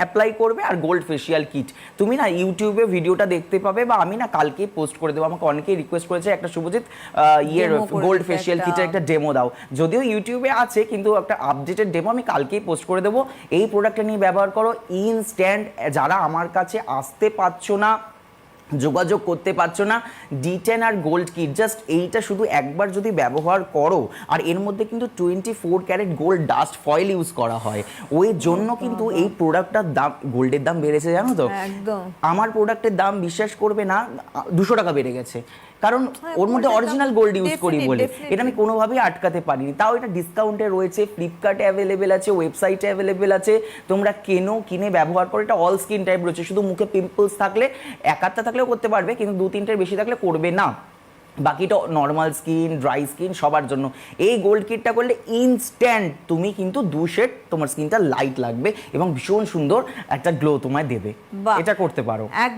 Apply করবে আর gold facial kit তুমি না ইউটিউবে ভিডিওটা দেখতে পাবে বা আমি না কালকে পোস্ট করে দেবো। আমাকে অনেকেই রিকোয়েস্ট করেছে একটা শুভজিৎ ইয়ের গোল্ড ফেশিয়াল ফেসিয়াল কিটের একটা ডেমো দাও। যদিও ইউটিউবে আছে কিন্তু একটা আপডেটেড ডেমো আমি কালকেই পোস্ট করে দেবো। এই প্রোডাক্টটা নিয়ে ব্যবহার করো। ইনস্ট্যান্ট যারা আমার কাছে আসতে পারছ না যোগাযোগ করতে পারছ না। ডি টেন আর গোল্ড কিট জাস্ট এইটা শুধু একবার যদি ব্যবহার করো আর এর মধ্যে কিন্তু twenty four carat gold dust foil use করা হয়। ওই জন্য কিন্তু এই প্রোডাক্টটার দাম গোল্ডের দাম বেড়েছে জানো তো? আমার প্রোডাক্টের দাম বিশ্বাস করবে না দুশো টাকা বেড়ে গেছে। কারণ হ্যাঁ, ওর মধ্যে অরিজিনাল গোল্ড ইউজ করি বলে। এটা আমি কোনোভাবেই আটকাতে পারিনি। তাও এটা ডিসকাউন্টে রয়েছে ফ্লিপকার্টে অ্যাভেলেবেল আছে ওয়েবসাইটে অ্যাভেলেবেল আছে। তোমরা কেনো কিনে ব্যবহার করো এটা অল স্কিন টাইপ রয়েছে। শুধু মুখে পিম্পলস থাকলে এক আধটা থাকলেও করতে পারবে কিন্তু দু তিনটের বেশি থাকলে করবে না। বাকিটা নর্মাল স্কিন ড্রাই স্কিন সবার জন্য। এই গোল্ড কিটটা করলে ইনস্ট্যান্ট তুমি কিন্তু দু শেড তোমার স্কিনটা লাইট লাগবে এবং ভীষণ সুন্দর একটা গ্লো তোমায় দেবে। এটা করতে পারো।